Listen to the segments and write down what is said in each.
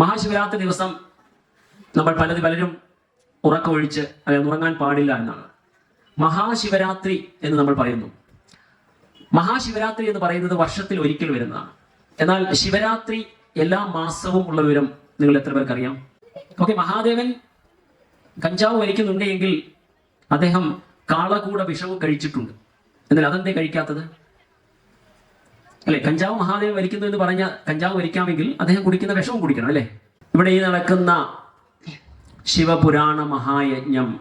മഹാശിവരാത്രി ദിവസം നമ്മൾ പലത് പലരും ഉറക്കമൊഴിച്ച് അതായത് ഉറങ്ങാൻ പാടില്ല എന്നാണ്. മഹാശിവരാത്രി എന്ന് നമ്മൾ പറയുന്നു. മഹാശിവരാത്രി എന്ന് പറയുന്നത് വർഷത്തിൽ ഒരിക്കൽ വരുന്നതാണ്. എന്നാൽ ശിവരാത്രി എല്ലാ മാസവും ഉള്ള വിവരം നിങ്ങൾ എത്ര പേർക്കറിയാം? ഓക്കെ മഹാദേവൻ കഞ്ചാവ് വലിക്കുന്നുണ്ടെങ്കിൽ അദ്ദേഹം കാളകൂട വിഷവും കഴിച്ചിട്ടുണ്ട്. എന്നാൽ അതെന്തേ കഴിക്കാത്തത്? അല്ലെ? കഞ്ചാവ് മഹാദേവൻ വലിക്കുന്നു എന്ന് പറഞ്ഞ കഞ്ചാവ് വലിക്കാമെങ്കിൽ അദ്ദേഹം കുടിക്കുന്ന വിഷവും കുടിക്കണം അല്ലെ? ഇവിടെ ഈ നടക്കുന്ന ശിവപുരാണ മഹായജ്ഞം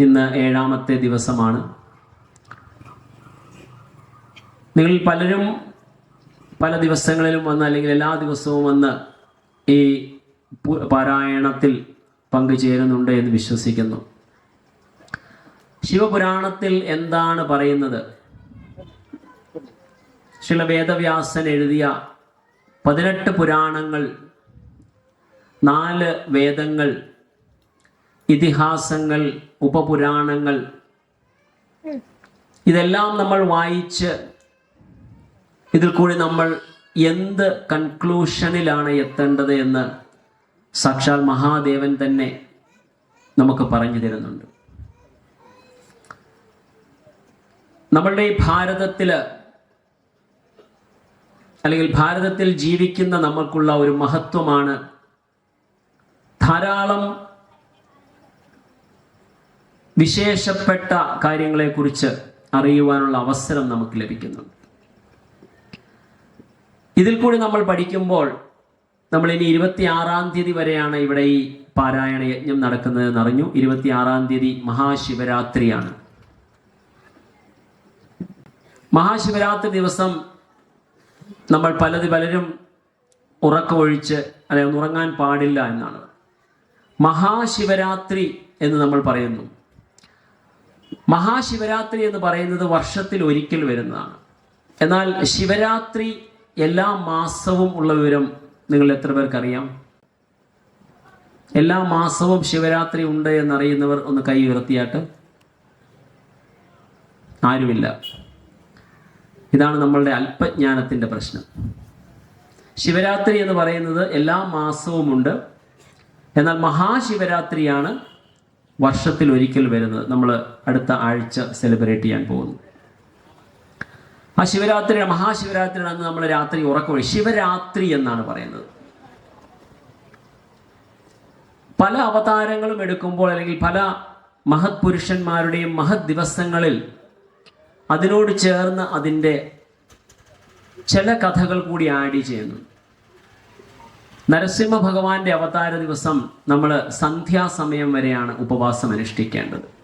ഇന്ന് ഏഴാമത്തെ ദിവസമാണ്. നിങ്ങൾ പലരും പല ദിവസങ്ങളിലും വന്ന് അല്ലെങ്കിൽ എല്ലാ ദിവസവും വന്ന് ഈ പാരായണത്തിൽ പങ്കുചേരുന്നുണ്ട് എന്ന് വിശ്വസിക്കുന്നു. ശിവപുരാണത്തിൽ എന്താണ് പറയുന്നത്? ചില വേദവ്യാസൻ എഴുതിയ പതിനെട്ട് പുരാണങ്ങൾ നാല് വേദങ്ങൾ ഇതിഹാസങ്ങൾ ഉപപുരാണങ്ങൾ. ഇതെല്ലാം നമ്മൾ വായിച്ച് ഇതിൽ കൂടി നമ്മൾ എന്ത് കൺക്ലൂഷനിലാണ് എത്തേണ്ടത് എന്ന് സാക്ഷാൽ മഹാദേവൻ തന്നെ നമുക്ക് പറഞ്ഞു തരുന്നുണ്ട്. നമ്മളുടെ ഈ ഭാരതത്തിൽ അല്ലെങ്കിൽ ഭാരതത്തിൽ ജീവിക്കുന്ന നമുക്കുള്ള ഒരു മഹത്വമാണ് ധാരാളം വിശേഷപ്പെട്ട കാര്യങ്ങളെക്കുറിച്ച് അറിയുവാനുള്ള അവസരം നമുക്ക് ലഭിക്കുന്നുണ്ട് ഇതിൽ കൂടി നമ്മൾ പഠിക്കുമ്പോൾ നമ്മൾ ഇനി ഇരുപത്തിയാറാം തീയതി വരെയാണ് ഇവിടെ ഈ പാരായണ യജ്ഞം നടക്കുന്നതെന്ന് അറിഞ്ഞു ഇരുപത്തിയാറാം തീയതി മഹാശിവരാത്രിയാണ്. മഹാശിവരാത്രി ദിവസം നമ്മൾ പലത് പലരും ഉറക്കമൊഴിച്ച് അല്ലെങ്കിൽ ഉറങ്ങാൻ പാടില്ല എന്നാണ്. മഹാശിവരാത്രി എന്ന് നമ്മൾ പറയുന്നു. മഹാശിവരാത്രി എന്ന് പറയുന്നത് വർഷത്തിൽ ഒരിക്കൽ വരുന്നതാണ്. എന്നാൽ ശിവരാത്രി എല്ലാ മാസവും ഉള്ള വിവരം നിങ്ങൾ എത്ര പേർക്കറിയാം? എല്ലാ മാസവും ശിവരാത്രി ഉണ്ട് എന്നറിയുന്നവർ ഒന്ന് കൈ ഉയർത്തിയാട്ട്. ആരുമില്ല. ഇതാണ് നമ്മളുടെ അല്പജ്ഞാനത്തിന്റെ പ്രശ്നം. ശിവരാത്രി എന്ന് പറയുന്നത് എല്ലാ മാസവുമുണ്ട്. എന്നാൽ മഹാശിവരാത്രിയാണ് വർഷത്തിൽ ഒരിക്കൽ വരുന്നത്. നമ്മൾ അടുത്ത ആഴ്ച സെലിബ്രേറ്റ് ചെയ്യാൻ പോകുന്നു. ആ ശിവരാത്രി മഹാശിവരാത്രിയുടെ അന്ന് നമ്മൾ രാത്രി ഉറക്കമൊഴി ശിവരാത്രി എന്നാണ് പറയുന്നത്. പല അവതാരങ്ങളും എടുക്കുമ്പോൾ അല്ലെങ്കിൽ പല മഹത് പുരുഷന്മാരുടെയും മഹത് ദിവസങ്ങളിൽ അതിനോട് ചേർന്ന് അതിന്റെ ചില കഥകൾ കൂടി ആഡ് ചെയ്യുന്നു. നരസിംഹ ഭഗവാന്റെ അവതാര ദിവസം നമ്മൾ സന്ധ്യാസമയം വരെയാണ് ഉപവാസം അനുഷ്ഠിക്കേണ്ടത്.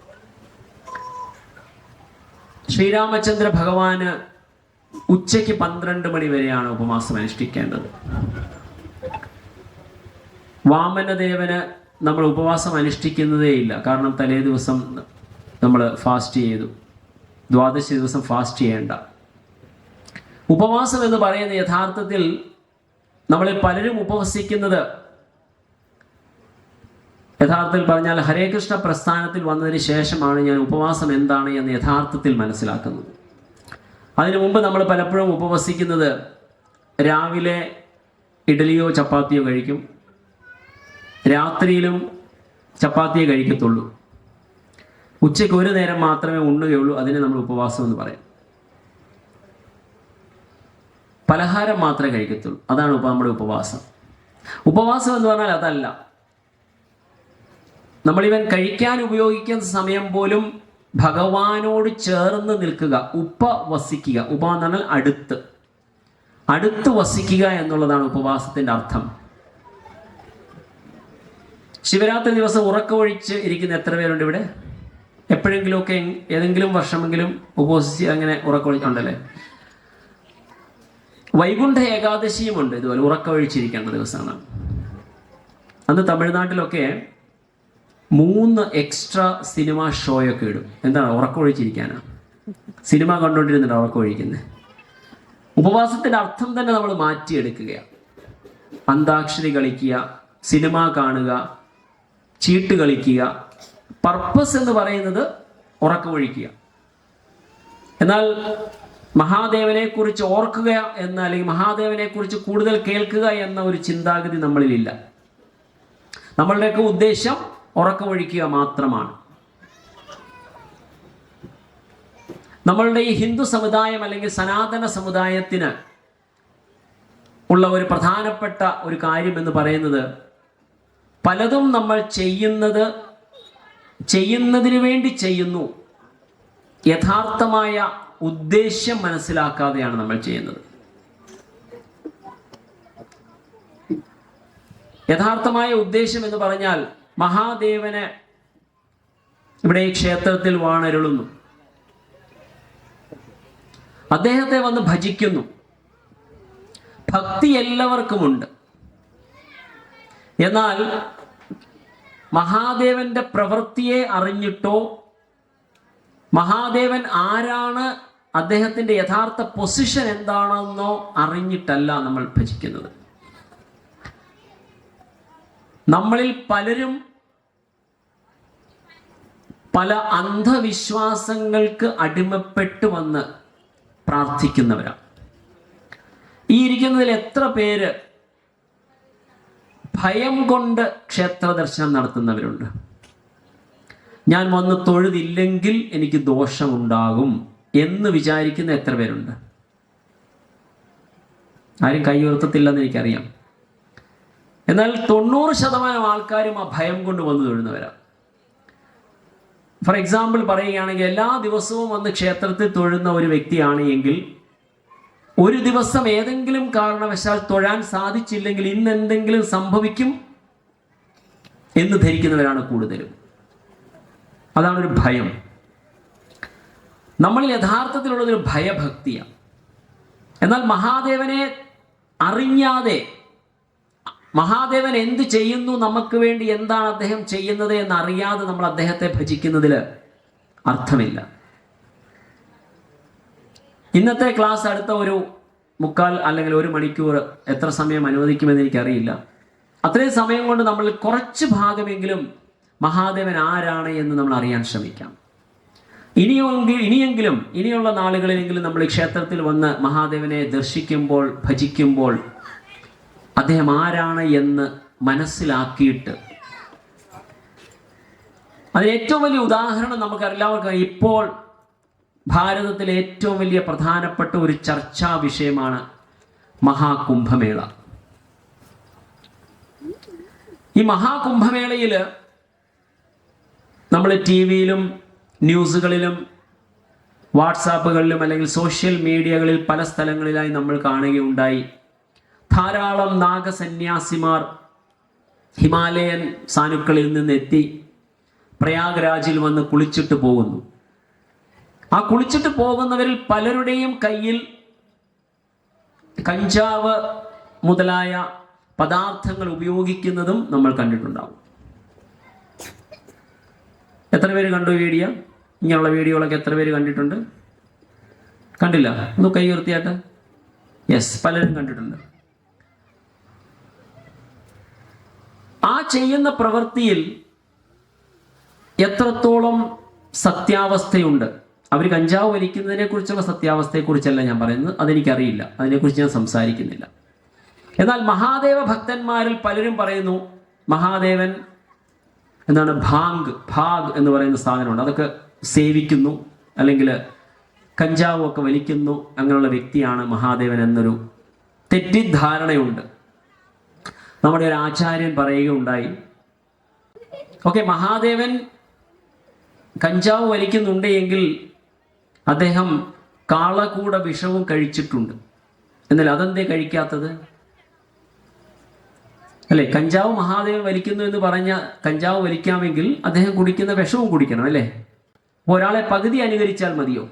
ശ്രീരാമചന്ദ്ര ഭഗവാന് ഉച്ചയ്ക്ക് പന്ത്രണ്ട് മണി വരെയാണ് ഉപവാസം അനുഷ്ഠിക്കേണ്ടത്. വാമനദേവന് നമ്മൾ ഉപവാസം അനുഷ്ഠിക്കുന്നതേ ഇല്ല കാരണം തലേ ദിവസം നമ്മൾ ഫാസ്റ്റ് ചെയ്തു. ദ്വാദശി ദിവസം ഫാസ്റ്റ് ചെയ്യേണ്ട. ഉപവാസം എന്ന് പറയുന്ന യഥാർത്ഥത്തിൽ നമ്മളിൽ പലരും ഉപവസിക്കുന്നത് യഥാർത്ഥത്തിൽ പറഞ്ഞാൽ ഹരേ കൃഷ്ണ പ്രസ്ഥാനത്തിൽ വന്നതിന് ശേഷമാണ് ഞാൻ ഉപവാസം എന്താണ് എന്ന് യഥാർത്ഥത്തിൽ മനസ്സിലാക്കുന്നത്. അതിനു മുമ്പ് നമ്മൾ പലപ്പോഴും ഉപവസിക്കുന്നത് രാവിലെ ഇഡലിയോ ചപ്പാത്തിയോ കഴിക്കും. രാത്രിയിലും ചപ്പാത്തിയെ കഴിക്കത്തുള്ളൂ. ഉച്ചയ്ക്ക് ഒരു നേരം മാത്രമേ ഉണ്ണുകയുള്ളൂ അതിനെ നമ്മൾ ഉപവാസം എന്ന് പറയും. പലഹാരം മാത്രമേ കഴിക്കത്തുള്ളൂ. അതാണ് നമ്മുടെ ഉപവാസം. ഉപവാസം എന്ന് പറഞ്ഞാൽ അതല്ല. നമ്മളിവൻ കഴിക്കാൻ ഉപയോഗിക്കുന്ന സമയം പോലും ഭഗവാനോട് ചേർന്ന് നിൽക്കുക ഉപവസിക്കുക ഉപ എന്ന് പറഞ്ഞാൽ അടുത്ത്. അടുത്ത് വസിക്കുക എന്നുള്ളതാണ് ഉപവാസത്തിന്റെ അർത്ഥം. ശിവരാത്രി ദിവസം ഉറക്കമൊഴിച്ച് ഇരിക്കുന്ന എത്ര പേരുണ്ട് ഇവിടെ? എപ്പോഴെങ്കിലുമൊക്കെ ഏതെങ്കിലും വർഷമെങ്കിലും ഉപവസിച്ച് അങ്ങനെ ഉറക്കമൊഴിച്ചുണ്ടല്ലേ വൈകുണ്ഠ ഏകാദശിയുമുണ്ട്. ഇതുപോലെ ഉറക്കമൊഴിച്ചിരിക്കേണ്ട ദിവസമാണ്. അന്ന് തമിഴ്നാട്ടിലൊക്കെ മൂന്ന് എക്സ്ട്രാ സിനിമ ഷോയൊക്കെ ഇടും. എന്താണ് ഉറക്കമൊഴിച്ചിരിക്കാനാ? സിനിമ കണ്ടുകൊണ്ടിരുന്നിട്ട് ഉറക്കമൊഴിക്കുന്നത് ഉപവാസത്തിന്റെ അർത്ഥം തന്നെ നമ്മൾ മാറ്റിയെടുക്കുകയാണ് അന്താക്ഷരി കളിക്കുക സിനിമ കാണുക ചീട്ട് കളിക്കുക പർപ്പസ് എന്ന് പറയുന്നത് ഉറക്കമൊഴിക്കുക. എന്നാൽ മഹാദേവനെ കുറിച്ച് ഓർക്കുക എന്ന അല്ലെങ്കിൽ മഹാദേവനെ കുറിച്ച് കൂടുതൽ കേൾക്കുക എന്ന ഒരു ചിന്താഗതി നമ്മളിലില്ല. നമ്മളുടെയൊക്കെ ഉദ്ദേശം ഉറക്കമൊഴിക്കുക മാത്രമാണ്. നമ്മളുടെ ഈ ഹിന്ദു സമുദായം അല്ലെങ്കിൽ സനാതന സമുദായത്തിന് ഉള്ള ഒരു പ്രധാനപ്പെട്ട ഒരു കാര്യം എന്ന് പറയുന്നത് പലതും നമ്മൾ ചെയ്യുന്നത് ചെയ്യുന്നതിന് വേണ്ടി ചെയ്യുന്നു. യഥാർത്ഥമായ ഉദ്ദേശ്യം മനസ്സിലാക്കാതെയാണ് നമ്മൾ ചെയ്യുന്നത്. യഥാർത്ഥമായ ഉദ്ദേശം എന്ന് പറഞ്ഞാൽ മഹാദേവന് ഇവിടെ ഈ ക്ഷേത്രത്തിൽ വാണരുളുന്നു. അദ്ദേഹത്തെ വന്ന് ഭജിക്കുന്നു. ഭക്തി എല്ലാവർക്കുമുണ്ട്. എന്നാൽ മഹാദേവന്റെ പ്രവൃത്തിയെ അറിഞ്ഞിട്ടോ? മഹാദേവൻ ആരാണ്? അദ്ദേഹത്തിന്റെ യഥാർത്ഥ പൊസിഷൻ എന്താണെന്നോ അറിഞ്ഞിട്ടല്ല നമ്മൾ ഭജിക്കുന്നത്. നമ്മളിൽ പലരും പല അന്ധവിശ്വാസങ്ങൾക്ക് അടിമപ്പെട്ടു വന്ന് പ്രാർത്ഥിക്കുന്നവരാണ്. ഈ ഇരിക്കുന്നതിൽ എത്ര പേര് ഭയം കൊണ്ട് ക്ഷേത്ര ദർശനം നടത്തുന്നവരുണ്ട്. ഞാൻ വന്ന് തൊഴുതില്ലെങ്കിൽ എനിക്ക് ദോഷമുണ്ടാകും എന്ന് വിചാരിക്കുന്ന എത്ര പേരുണ്ട്? ആരും കൈ ഉയർത്തത്തില്ലെന്ന് എനിക്കറിയാം. എന്നാൽ തൊണ്ണൂറ് ശതമാനം ആൾക്കാരും ആ ഭയം കൊണ്ട് വന്ന് തൊഴുന്നവരാണ് ഫോർ എക്സാമ്പിൾ പറയുകയാണെങ്കിൽ എല്ലാ ദിവസവും വന്ന് ക്ഷേത്രത്തിൽ തൊഴുന്ന ഒരു വ്യക്തിയാണ് എങ്കിൽ ഒരു ദിവസം ഏതെങ്കിലും കാരണവശാൽ തൊഴാൻ സാധിച്ചില്ലെങ്കിൽ ഇന്ന് എന്തെങ്കിലും സംഭവിക്കും എന്ന് ധരിക്കുന്നവരാണ് കൂടുതലും. അതാണ് ഒരു ഭയം. നമ്മൾ യഥാർത്ഥത്തിലുള്ളതൊരു ഭയഭക്തിയാണ്. എന്നാൽ മഹാദേവനെ അറിഞ്ഞാതെ മഹാദേവൻ എന്ത് ചെയ്യുന്നു നമുക്ക് വേണ്ടി എന്താണ് അദ്ദേഹം ചെയ്യുന്നത് എന്നറിയാതെ നമ്മൾ അദ്ദേഹത്തെ ഭജിക്കുന്നതിൽ അർത്ഥമില്ല. ഇന്നത്തെ ക്ലാസ് അടുത്ത ഒരു മുക്കാൽ അല്ലെങ്കിൽ ഒരു മണിക്കൂർ എത്ര സമയം അനുവദിക്കുമെന്ന് എനിക്കറിയില്ല. അത്രയും സമയം കൊണ്ട് നമ്മൾ കുറച്ച് ഭാഗമെങ്കിലും മഹാദേവൻ ആരാണ് എന്ന് നമ്മൾ അറിയാൻ ശ്രമിക്കാം. ഇനിയെങ്കിൽ ഇനിയെങ്കിലും ഇനിയുള്ള നാളുകളിലെങ്കിലും നമ്മൾ ക്ഷേത്രത്തിൽ വന്ന് മഹാദേവനെ ദർശിക്കുമ്പോൾ ഭജിക്കുമ്പോൾ അദ്ദേഹം ആരാണ് എന്ന് മനസ്സിലാക്കിയിട്ട് അതിന് ഏറ്റവും വലിയ ഉദാഹരണം നമുക്ക് എല്ലാവർക്കും ഇപ്പോൾ ഭാരതത്തിലെ ഏറ്റവും വലിയ പ്രധാനപ്പെട്ട ഒരു ചർച്ചാ വിഷയമാണ് മഹാകുംഭമേള. ഈ മഹാകുംഭമേളയിൽ നമ്മൾ ടി വിയിലും ന്യൂസുകളിലും വാട്സാപ്പുകളിലും അല്ലെങ്കിൽ സോഷ്യൽ മീഡിയകളിൽ പല സ്ഥലങ്ങളിലായി നമ്മൾ കാണുകയുണ്ടായി. ധാരാളം നാഗസന്യാസിമാർ ഹിമാലയൻ സാനുക്കളിൽ നിന്ന് എത്തി പ്രയാഗ്രാജിൽ വന്ന് കുളിച്ചിട്ട് പോകുന്നു. ആ കുളിച്ചിട്ട് പോകുന്നവരിൽ പലരുടെയും കയ്യിൽ കഞ്ചാവ് മുതലായ പദാർത്ഥങ്ങൾ ഉപയോഗിക്കുന്നതും നമ്മൾ കണ്ടിട്ടുണ്ടാവും. എത്ര പേര് കണ്ടു വീഡിയോ? ഇങ്ങനെയുള്ള വീഡിയോകളൊക്കെ എത്ര പേര് കണ്ടിട്ടുണ്ട്? കണ്ടില്ല. ഒന്ന് കൈ ഉയർത്തിയാട്ട്. യെസ് പലരും കണ്ടിട്ടുണ്ട്. ആ ചെയ്യുന്ന പ്രവൃത്തിയിൽ എത്രത്തോളം സത്യാവസ്ഥയുണ്ട്? അവർ കഞ്ചാവ് വലിക്കുന്നതിനെ കുറിച്ചുള്ള സത്യാവസ്ഥയെക്കുറിച്ചല്ല ഞാൻ പറയുന്നത്. അതെനിക്കറിയില്ല. അതിനെക്കുറിച്ച് ഞാൻ സംസാരിക്കുന്നില്ല. എന്നാൽ മഹാദേവ ഭക്തന്മാരിൽ പലരും പറയുന്നു മഹാദേവൻ എന്താണ് ഭാങ് ഭാഗ് എന്ന് പറയുന്ന സാധനമുണ്ട്. അതൊക്കെ സേവിക്കുന്നു അല്ലെങ്കിൽ കഞ്ചാവും ഒക്കെ വലിക്കുന്നു അങ്ങനെയുള്ള വ്യക്തിയാണ് മഹാദേവൻ എന്നൊരു തെറ്റിദ്ധാരണയുണ്ട്. നമ്മുടെ ഒരു ആചാര്യൻ പറയുകയുണ്ടായി ഓക്കെ മഹാദേവൻ കഞ്ചാവ് വലിക്കുന്നുണ്ട് എങ്കിൽ അദ്ദേഹം കാളകൂട വിഷവും കഴിച്ചിട്ടുണ്ട്. എന്നാൽ അതെന്തേ കഴിക്കാത്തത്? അല്ലേ കഞ്ചാവ് മഹാദേവൻ വലിക്കുന്നു എന്ന് പറഞ്ഞ കഞ്ചാവ് വലിക്കാമെങ്കിൽ അദ്ദേഹം കുടിക്കുന്ന വിഷവും കുടിക്കണം അല്ലേ? ഒരാളെ പകുതി അനുകരിച്ചാൽ മതിയോ?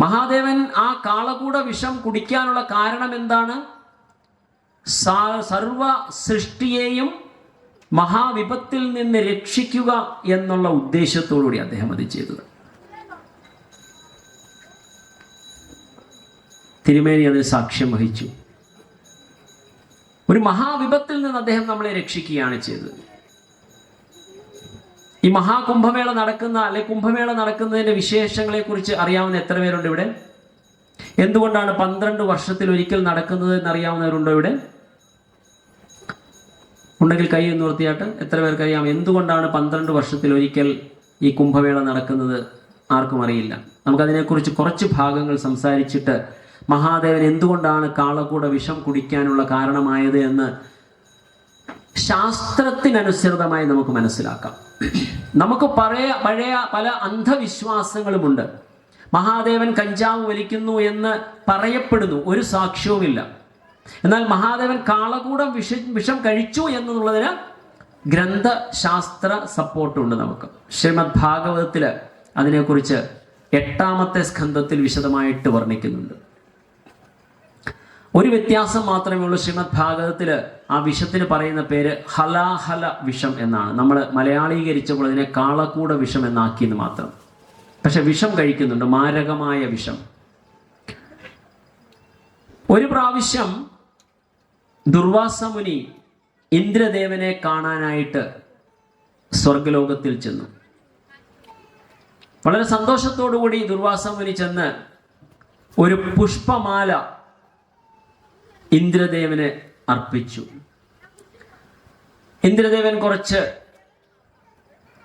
മഹാദേവൻ ആ കാളകൂട വിഷം കുടിക്കാനുള്ള കാരണം എന്താണ്? സർവ സൃഷ്ടിയെയും മഹാവിപത്തിൽ നിന്ന് രക്ഷിക്കുക എന്നുള്ള ഉദ്ദേശത്തോടുകൂടി അദ്ദേഹം അത് ചെയ്തത്. തിരുമേനി അതിന് സാക്ഷ്യം വഹിച്ചു. ഒരു മഹാവിപത്തിൽ നിന്ന് അദ്ദേഹം നമ്മളെ രക്ഷിക്കുകയാണ് ചെയ്തത്. ഈ മഹാകുംഭമേള നടക്കുന്ന അല്ലെ കുംഭമേള നടക്കുന്നതിന്റെ വിശേഷങ്ങളെ കുറിച്ച് അറിയാവുന്ന എത്ര പേരുണ്ട് ഇവിടെ? എന്തുകൊണ്ടാണ് പന്ത്രണ്ട് വർഷത്തിൽ ഒരിക്കൽ നടക്കുന്നത് എന്ന് അറിയാവുന്നവരുണ്ടോ ഇവിടെ? ഉണ്ടെങ്കിൽ കൈ എന്ന് വൃത്തിയായിട്ട് എത്ര പേർക്കറിയാം എന്തുകൊണ്ടാണ് പന്ത്രണ്ട് വർഷത്തിൽ ഒരിക്കൽ ഈ കുംഭമേള നടക്കുന്നത്? ആർക്കും അറിയില്ല. നമുക്കതിനെക്കുറിച്ച് കുറച്ച് ഭാഗങ്ങൾ സംസാരിച്ചിട്ട് മഹാദേവൻ എന്തുകൊണ്ടാണ് കാളകൂട വിഷം കുടിക്കാനുള്ള കാരണമായത് എന്ന് ശാസ്ത്രത്തിനനുസൃതമായി നമുക്ക് മനസ്സിലാക്കാം. നമുക്ക് പഴയ പഴയ പല അന്ധവിശ്വാസങ്ങളുമുണ്ട്. മഹാദേവൻ കഞ്ചാവ് വലിക്കുന്നു എന്ന് പറയപ്പെടുന്നു ഒരു സാക്ഷ്യവുമില്ല. എന്നാൽ മഹാദേവൻ കാളകൂടം വിഷ വിഷം കഴിച്ചു എന്നുള്ളതിന് ഗ്രന്ഥശാസ്ത്ര സപ്പോർട്ടുണ്ട് നമുക്ക്. ശ്രീമദ് ഭാഗവതത്തിൽ അതിനെക്കുറിച്ച് എട്ടാമത്തെ സ്കന്ധത്തിൽ വിശദമായിട്ട് വർണിക്കുന്നുണ്ട്. ഒരു വ്യത്യാസം മാത്രമേ ഉള്ളൂ ശ്രീമദ് ഭാഗവതത്തിൽ ആ വിഷത്തിന് പറയുന്ന പേര് ഹലാഹല വിഷം എന്നാണ്. നമ്മൾ മലയാളീകരിച്ചപ്പോൾ അതിനെ കാളക്കൂട വിഷം എന്നാക്കിയെന്ന് മാത്രം. പക്ഷെ വിഷം കഴിക്കുന്നുണ്ട് മാരകമായ വിഷം. ഒരു പ്രാവശ്യം ദുർവാസമുനി ഇന്ദ്രദേവനെ കാണാനായിട്ട് സ്വർഗലോകത്തിൽ ചെന്നു. വളരെ സന്തോഷത്തോടുകൂടി ദുർവാസമുനി ചെന്ന് ഒരു പുഷ്പമാല ഇന്ദ്രദേവന് അർപ്പിച്ചു. ഇന്ദ്രദേവൻ കുറച്ച്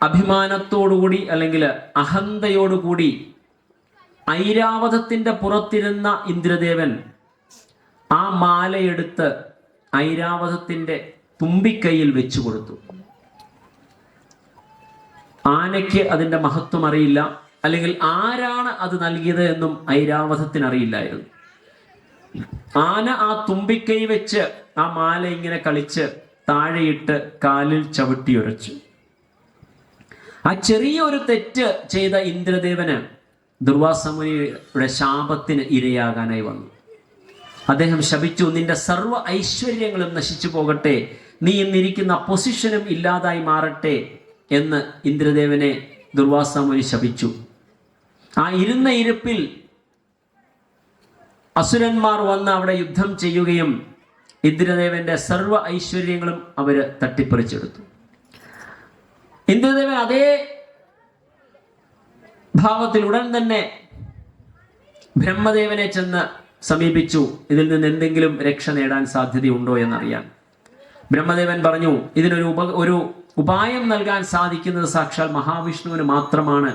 അഭിമാനത്തോടുകൂടി അല്ലെങ്കിൽ അഹന്തയോടുകൂടി ഐരാവതത്തിന്റെ പുറത്തിരുന്ന ഇന്ദ്രദേവൻ ആ മാലയെടുത്ത് ഐരാവതത്തിന്റെ തുമ്പിക്കൈയിൽ വെച്ചു കൊടുത്തു. ആനയ്ക്ക് അതിന്റെ മഹത്വം അറിയില്ല അല്ലെങ്കിൽ ആരാണ് അത് നൽകിയത് എന്നും ഐരാവതത്തിന് അറിയില്ലായിരുന്നു ആന ആ തുമ്പിക്കൈ വെച്ച് ആ മാല ഇങ്ങനെ കളിച്ച് താഴെയിട്ട് കാലിൽ ചവിട്ടിയുരച്ചു ആ ചെറിയൊരു തെറ്റ് ചെയ്ത ഇന്ദ്രദേവന് ദുർവാസമുനിയുടെ ശാപത്തിന് ഇരയാകാനായി വന്നു. അദ്ദേഹം ശപിച്ചു നിന്റെ സർവ ഐശ്വര്യങ്ങളും നശിച്ചു പോകട്ടെ നീ ഇന്നിരിക്കുന്ന പൊസിഷനും ഇല്ലാതായി മാറട്ടെ എന്ന് ഇന്ദ്രദേവനെ ദുർവാസമുനി ശപിച്ചു. ആ ഇരുന്ന ഇരിപ്പിൽ അസുരന്മാർ വന്ന് അവിടെ യുദ്ധം ചെയ്യുകയും ഇന്ദ്രദേവന്റെ സർവ ഐശ്വര്യങ്ങളും അവർ തട്ടിപ്പറിച്ചെടുത്തു. ഇന്ദ്രദേവൻ അതേ ഭാവത്തിൽ ഉടൻ തന്നെ ബ്രഹ്മദേവനെ ചെന്ന് സമീപിച്ചു. ഇതിൽ നിന്ന് എന്തെങ്കിലും രക്ഷ നേടാൻ സാധ്യതയുണ്ടോ എന്നറിയാൻ. ബ്രഹ്മദേവൻ പറഞ്ഞു ഇതിനൊരു ഉപ ഒരു ഉപായം നൽകാൻ സാധിക്കുന്നത് സാക്ഷാൽ മഹാവിഷ്ണുവിന് മാത്രമാണ്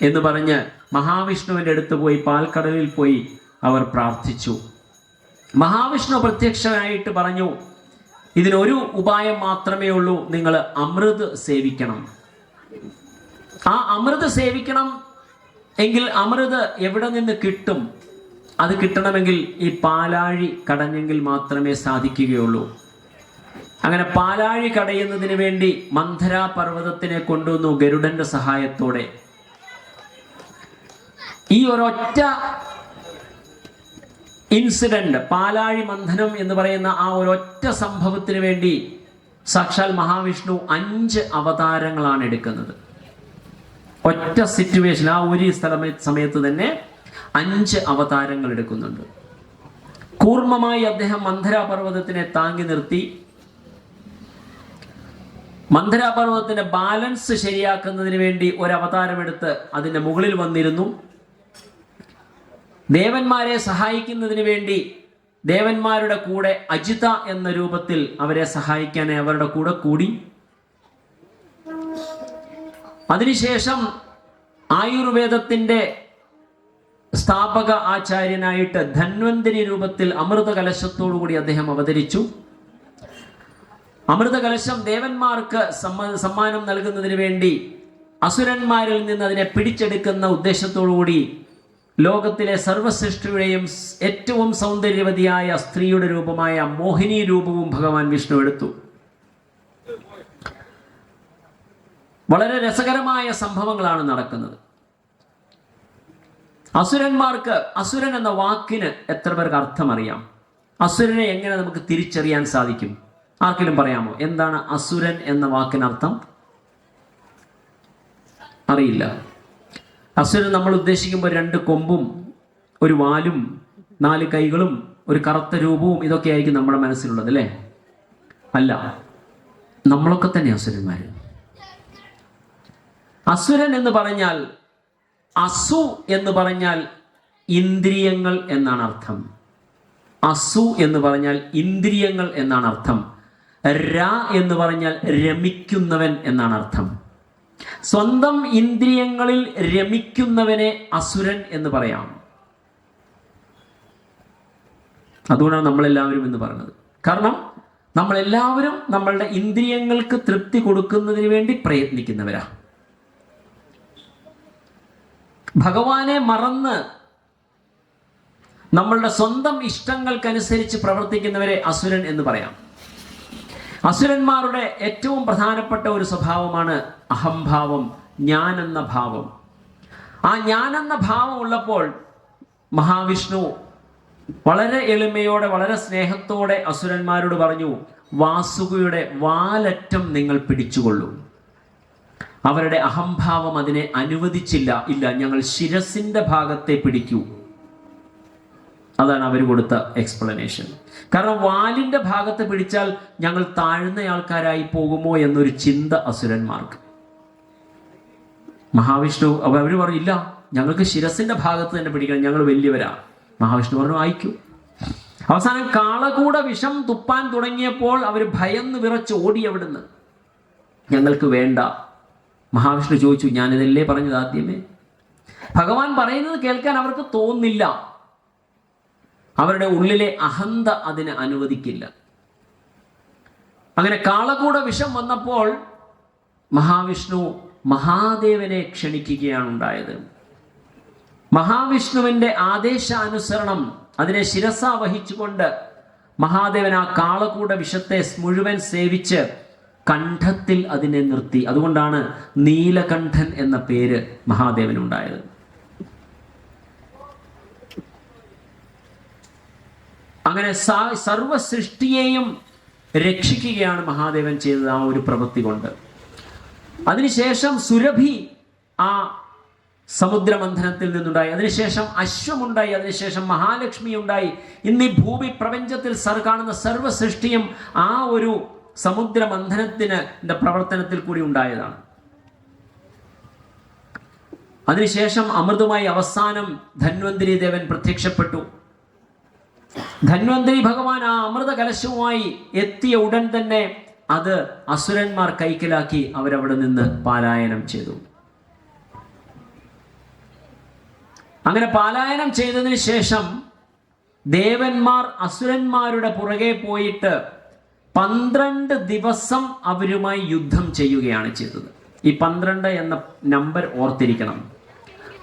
എന്ന് പറഞ്ഞ് മഹാവിഷ്ണുവിന്റെ അടുത്ത് പോയി പാൽക്കടലിൽ പോയി അവർ പ്രാർത്ഥിച്ചു. മഹാവിഷ്ണു പ്രത്യക്ഷനായിട്ട് പറഞ്ഞു ഇതിനൊരു ഉപായം മാത്രമേ ഉള്ളൂ നിങ്ങൾ അമൃത് സേവിക്കണം. ആ അമൃത് സേവിക്കണം എങ്കിൽ അമൃത് എവിടെ നിന്ന് കിട്ടും? അത് കിട്ടണമെങ്കിൽ ഈ പാലാഴി കടഞ്ഞെങ്കിൽ മാത്രമേ സാധിക്കുകയുള്ളൂ. അങ്ങനെ പാലാഴി കടയുന്നതിന് വേണ്ടി മന്ധരാ പർവതത്തിനെ കൊണ്ടുവന്നു ഗരുഡന്റെ സഹായത്തോടെ. ഈ ഒരൊറ്റ ഇൻസിഡന്റ് പാലാഴി മന്ഥനം എന്ന് പറയുന്ന ആ ഒരൊറ്റ സംഭവത്തിന് വേണ്ടി സാക്ഷാൽ മഹാവിഷ്ണു അഞ്ച് അവതാരങ്ങളാണ് എടുക്കുന്നത്. ഒറ്റ സിറ്റുവേഷൻ ആ ഒരു സ്ഥല സമയത്ത് തന്നെ അഞ്ച് അവതാരങ്ങൾ എടുക്കുന്നുണ്ട്. കൂർമ്മമായി അദ്ദേഹം മന്ധരാപർവതത്തിനെ താങ്ങി നിർത്തി. മന്ധരാപർവതത്തിന്റെ ബാലൻസ് ശരിയാക്കുന്നതിന് വേണ്ടി ഒരു അവതാരമെടുത്ത് അതിന്റെ മുകളിൽ വന്നിരുന്നു. ദേവന്മാരെ സഹായിക്കുന്നതിന് വേണ്ടി ദേവന്മാരുടെ കൂടെ അജിത എന്ന രൂപത്തിൽ അവരെ സഹായിക്കാൻ അവരുടെ കൂടെ കൂടി. അതിനുശേഷം ആയുർവേദത്തിന്റെ സ്ഥാപക ആചാര്യനായിട്ട് ധന്വന്തരി രൂപത്തിൽ അമൃത കലശത്തോടുകൂടി അദ്ദേഹം അവതരിച്ചു. അമൃത കലശം ദേവന്മാർക്ക് സമ്മ- സമ്മാനം നൽകുന്നതിന് വേണ്ടി അസുരന്മാരിൽ നിന്ന് അതിനെ പിടിച്ചെടുക്കുന്ന ഉദ്ദേശത്തോടുകൂടി ലോകത്തിലെ സർവസൃഷ്ടിയുടെയും ഏറ്റവും സൗന്ദര്യവതിയായ സ്ത്രീയുടെ രൂപമായ മോഹിനി രൂപവും ഭഗവാൻ വിഷ്ണു എടുത്തു. വളരെ രസകരമായ സംഭവങ്ങളാണ് നടക്കുന്നത്. അസുരന്മാർക്ക് അസുരൻ എന്ന വാക്കിന് എത്ര പേർക്ക് അർത്ഥമറിയാം? അസുരനെ എങ്ങനെ നമുക്ക് തിരിച്ചറിയാൻ സാധിക്കും? ആർക്കെങ്കിലും പറയാമോ? എന്താണ് അസുരൻ എന്ന വാക്കിനർത്ഥം? അറിയില്ല. അസുരൻ നമ്മൾ ഉദ്ദേശിക്കുമ്പോൾ രണ്ട് കൊമ്പും ഒരു വാലും നാല് കൈകളും ഒരു കറുത്ത രൂപവും ഇതൊക്കെ ആയിരിക്കും നമ്മുടെ മനസ്സിലുള്ളത് അല്ലേ? അല്ല. നമ്മളൊക്കെ തന്നെ അസുരന്മാർ അസുരൻ എന്ന് പറഞ്ഞാൽ അസു എന്ന് പറഞ്ഞാൽ ഇന്ദ്രിയങ്ങൾ എന്നാണ് അർത്ഥം. അസു എന്ന് പറഞ്ഞാൽ ഇന്ദ്രിയങ്ങൾ എന്നാണ് അർത്ഥം. ര എന്ന് പറഞ്ഞാൽ രമിക്കുന്നവൻ എന്നാണ് അർത്ഥം. സ്വന്തം ഇന്ദ്രിയങ്ങളിൽ രമിക്കുന്നവനെ അസുരൻ എന്ന് പറയാം. അതുകൊണ്ടാണ് നമ്മളെല്ലാവരും എന്ന് പറയുന്നത് കാരണം നമ്മളെല്ലാവരും നമ്മളുടെ ഇന്ദ്രിയങ്ങൾക്ക് തൃപ്തി കൊടുക്കുന്നതിന് വേണ്ടി പ്രയത്നിക്കുന്നവരാ. ഭഗവാനെ മറന്ന് നമ്മളുടെ സ്വന്തം ഇഷ്ടങ്ങൾക്കനുസരിച്ച് പ്രവർത്തിക്കുന്നവരെ അസുരൻ എന്ന് പറയാം. അസുരന്മാരുടെ ഏറ്റവും പ്രധാനപ്പെട്ട ഒരു സ്വഭാവമാണ് അഹംഭാവം ഞാൻ എന്ന ഭാവം. ആ ഞാൻ എന്ന ഭാവം ഉള്ളപ്പോൾ മഹാവിഷ്ണു വളരെ എളിമയോടെ വളരെ സ്നേഹത്തോടെ അസുരന്മാരോട് പറഞ്ഞു വാസുകയുടെ വാലറ്റം നിങ്ങൾ പിടിച്ചുകൊള്ളൂ. അവരുടെ അഹംഭാവം അതിനെ അനുവദിച്ചില്ല. ഇല്ല ഞങ്ങൾ ശിരസിന്റെ ഭാഗത്തെ പിടിക്കൂ. അതാണ് അവർ കൊടുത്ത എക്സ്പ്ലനേഷൻ കാരണം വാലിന്റെ ഭാഗത്ത് പിടിച്ചാൽ ഞങ്ങൾ താഴ്ന്ന ആൾക്കാരായി പോകുമോ എന്നൊരു ചിന്ത അസുരന്മാർക്ക്. മഹാവിഷ്ണു അവർ പറഞ്ഞില്ല ഞങ്ങൾക്ക് ശിരസിന്റെ ഭാഗത്ത് തന്നെ പിടിക്കണം ഞങ്ങൾ വലിയവരാ. മഹാവിഷ്ണു പറഞ്ഞു അയക്കൂ അവസാനം കാളകൂട വിഷം തുപ്പാൻ തുടങ്ങിയപ്പോൾ അവർ ഭയന്ന് വിറച്ച് ഓടി അവിടുന്ന്. ഞങ്ങൾക്ക് വേണ്ട. മഹാവിഷ്ണു ചോദിച്ചു ഞാനിതല്ലേ പറഞ്ഞത് ആദ്യമേ? ഭഗവാൻ പറയുന്നത് കേൾക്കാൻ അവർക്ക് തോന്നില്ല. അവരുടെ ഉള്ളിലെ അഹന്ത അതിന് അനുവദിക്കില്ല. അങ്ങനെ കാളകൂട വിഷം വന്നപ്പോൾ മഹാവിഷ്ണു മഹാദേവനെ ക്ഷണിക്കുകയാണ് ഉണ്ടായത്. മഹാവിഷ്ണുവിന്റെ ആദേശാനുസരണം അതിനെ ശിരസ വഹിച്ചുകൊണ്ട് മഹാദേവൻ ആ കാളകൂട വിഷത്തെ മുഴുവൻ സേവിച്ച് കണ്ഠത്തിൽ അതിനെ നിർത്തി. അതുകൊണ്ടാണ് നീലകണ്ഠൻ എന്ന പേര് മഹാദേവനുണ്ടായത്. അങ്ങനെ സർവ സൃഷ്ടിയെയും രക്ഷിക്കുകയാണ് മഹാദേവൻ ചെയ്തത് ആ ഒരു പ്രവൃത്തി കൊണ്ട്. അതിനുശേഷം സുരഭി ആ സമുദ്രമന്ധനത്തിൽ നിന്നുണ്ടായി. അതിനുശേഷം അശ്വമുണ്ടായി. അതിനുശേഷം മഹാലക്ഷ്മി ഉണ്ടായി ഇന്ന് ഈ ഭൂമി പ്രപഞ്ചത്തിൽ സർ കാണുന്ന സർവ സൃഷ്ടിയും ആ ഒരു സമുദ്രമന്ധനത്തിന് പ്രവർത്തനത്തിൽ കൂടി ഉണ്ടായതാണ്. അതിനുശേഷം അമൃതുമായി അവസാനം ധന്വന്തിരി ദേവൻ പ്രത്യക്ഷപ്പെട്ടു. ധന്വന്തരി ഭഗവാൻ ആ അമൃത കലശവുമായി എത്തിയ ഉടൻ തന്നെ അത് അസുരന്മാർ കൈക്കലാക്കി അവരവിടെ നിന്ന് പാലായനം ചെയ്തു. അങ്ങനെ പാലായനം ചെയ്തതിന് ശേഷം ദേവന്മാർ അസുരന്മാരുടെ പുറകെ പോയിട്ട് പന്ത്രണ്ട് ദിവസം അവരുമായി യുദ്ധം ചെയ്യുകയാണ് ചെയ്തത്. ഈ പന്ത്രണ്ട് എന്ന നമ്പർ ഓർത്തിരിക്കണം.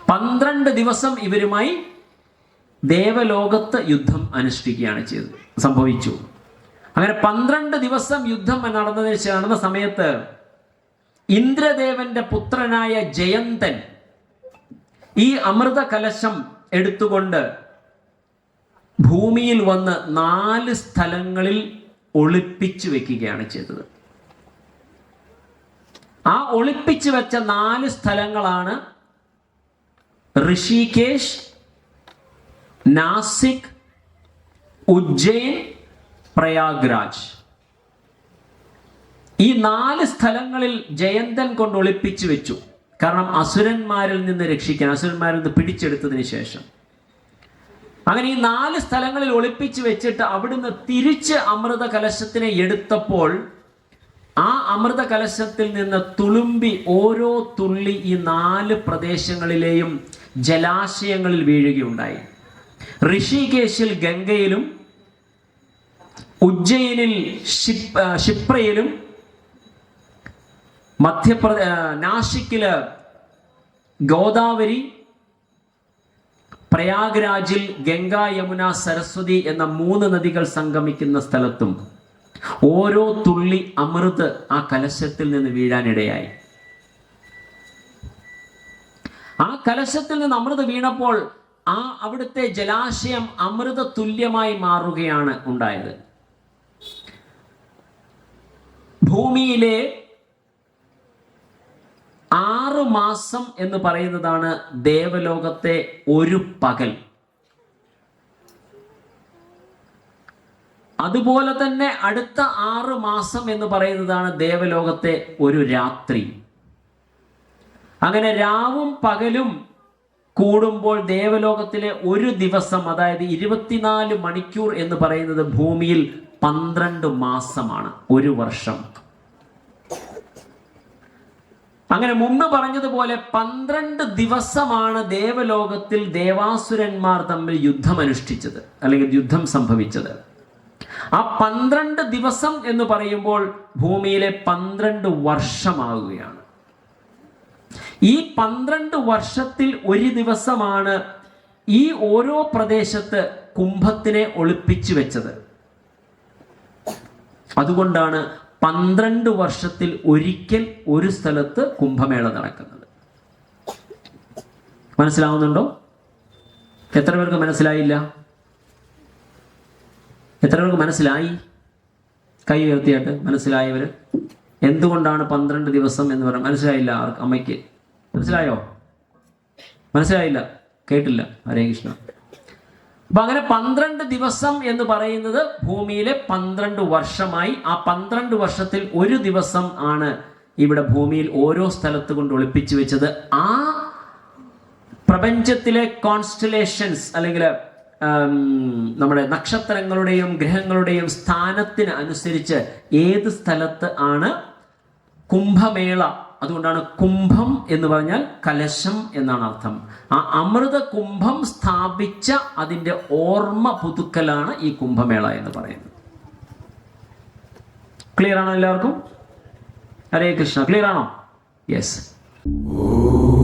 പന്ത്രണ്ട് ദിവസം ഇവരുമായി ദേവലോകത്ത് യുദ്ധം അനുഷ്ഠിക്കുകയാണ് ചെയ്തത്. സംഭവിച്ചു. അങ്ങനെ പന്ത്രണ്ട് ദിവസം യുദ്ധം നടന്നതിന് നടന്ന സമയത്ത് ഇന്ദ്രദേവന്റെ പുത്രനായ ജയന്തൻ ഈ അമൃത കലശം എടുത്തുകൊണ്ട് ഭൂമിയിൽ വന്ന് നാല് സ്ഥലങ്ങളിൽ ഒളിപ്പിച്ചു വെക്കുകയാണ് ചെയ്തത്. ആ ഒളിപ്പിച്ചു വെച്ച നാല് സ്ഥലങ്ങളാണ് ഋഷികേശ് നാസിക് ഉജ്ജയിൻ പ്രയാഗ്രാജ്. ഈ നാല് സ്ഥലങ്ങളിൽ ജയന്തൻ കൊണ്ട് ഒളിപ്പിച്ചു വെച്ചു. കാരണം അസുരന്മാരിൽ നിന്ന് രക്ഷിക്കാൻ അസുരന്മാരിൽ നിന്ന് പിടിച്ചെടുത്തതിന് ശേഷം. അങ്ങനെ ഈ നാല് സ്ഥലങ്ങളിൽ ഒളിപ്പിച്ചു വെച്ചിട്ട് അവിടുന്ന് തിരിച്ച് അമൃത കലശത്തിനെ എടുത്തപ്പോൾ ആ അമൃത കലശത്തിൽ നിന്ന് തുളുമ്പി ഓരോ തുള്ളി ഈ നാല് പ്രദേശങ്ങളിലെയും ജലാശയങ്ങളിൽ വീഴുകയുണ്ടായി. ഋഷികേശിൽ ഗംഗയിലും ഉജ്ജയിനിൽ ക്ഷിപ്രയിലും മധ്യപ്രദേ നാഷിക്കിൽ ഗോദാവരി പ്രയാഗ്രാജിൽ ഗംഗ യമുന സരസ്വതി എന്ന മൂന്ന് നദികൾ സംഗമിക്കുന്ന സ്ഥലത്തും ഓരോ തുള്ളി അമൃത് ആ കലശത്തിൽ നിന്ന് വീഴാനിടയായി ആ കലശത്തിൽ നിന്ന് അമൃത് വീണപ്പോൾ ആ അവിടുത്തെ ജലാശയം അമൃത തുല്യമായി മാറുകയാണ് ഉണ്ടായത്. ഭൂമിയിലെ ആറ് മാസം എന്ന് പറയുന്നതാണ് ദേവലോകത്തെ ഒരു പകൽ. അതുപോലെ തന്നെ അടുത്ത ആറ് മാസം എന്ന് പറയുന്നതാണ് ദേവലോകത്തെ ഒരു രാത്രി. അങ്ങനെ രാവും പകലും കൂടുമ്പോൾ ദേവലോകത്തിലെ ഒരു ദിവസം അതായത് ഇരുപത്തിനാല് മണിക്കൂർ എന്ന് പറയുന്നത് ഭൂമിയിൽ പന്ത്രണ്ട് മാസമാണ് ഒരു വർഷം. അങ്ങനെ മുമ്പ് പറഞ്ഞതുപോലെ പന്ത്രണ്ട് ദിവസമാണ് ദേവലോകത്തിൽ ദേവാസുരന്മാർ തമ്മിൽ യുദ്ധമനുഷ്ഠിച്ചത് അല്ലെങ്കിൽ യുദ്ധം സംഭവിച്ചത്. ആ പന്ത്രണ്ട് ദിവസം എന്ന് പറയുമ്പോൾ ഭൂമിയിലെ പന്ത്രണ്ട് വർഷമാകുകയാണ് ഈ പന്ത്രണ്ട് വർഷത്തിൽ ഒരു ദിവസമാണ് ഈ ഓരോ പ്രദേശത്ത് കുംഭത്തിനെ ഒളിപ്പിച്ചു വെച്ചത്. അതുകൊണ്ടാണ് പന്ത്രണ്ട് വർഷത്തിൽ ഒരിക്കൽ ഒരു സ്ഥലത്ത് കുംഭമേള നടക്കുന്നത്. മനസ്സിലാവുന്നുണ്ടോ? എത്ര പേർക്ക് മനസ്സിലായില്ല? എത്ര പേർക്ക് മനസ്സിലായി? കൈ ഉയർത്തിയായിട്ട് മനസ്സിലായവർ എന്തുകൊണ്ടാണ് പന്ത്രണ്ട് ദിവസം എന്ന് പറഞ്ഞാൽ മനസ്സിലായില്ല ആർക്ക്? അമ്മയ്ക്ക്. മനസ്സിലായോ? മനസ്സിലായില്ല. കേട്ടില്ല. ഹരേ കൃഷ്ണ. അപ്പൊ അങ്ങനെ പന്ത്രണ്ട് ദിവസം എന്ന് പറയുന്നത് ഭൂമിയിലെ പന്ത്രണ്ട് വർഷമായി. ആ പന്ത്രണ്ട് വർഷത്തിൽ ഒരു ദിവസം ആണ് ഇവിടെ ഭൂമിയിൽ ഓരോ സ്ഥലത്ത് കൊണ്ട് ഒളിപ്പിച്ചു വെച്ചത്. ആ പ്രപഞ്ചത്തിലെ കോൺസ്റ്റലേഷൻസ് അല്ലെങ്കിൽ നമ്മുടെ നക്ഷത്രങ്ങളുടെയും ഗ്രഹങ്ങളുടെയും സ്ഥാനത്തിന് അനുസരിച്ച് ഏത് സ്ഥലത്ത് ആണ്? കുംഭമേള അതുകൊണ്ടാണ് കുംഭം എന്ന് പറഞ്ഞാൽ കലശം എന്നാണ് അർത്ഥം. ആ അമൃത കുംഭം സ്ഥാപിച്ച അതിന്റെ ഓർമ്മ പുതുക്കലാണ് ഈ കുംഭമേള എന്ന് പറയുന്നത്. ക്ലിയർ ആണോ എല്ലാവർക്കും? ഹരേ കൃഷ്ണ. ക്ലിയർ ആണോ? യെസ് ഓ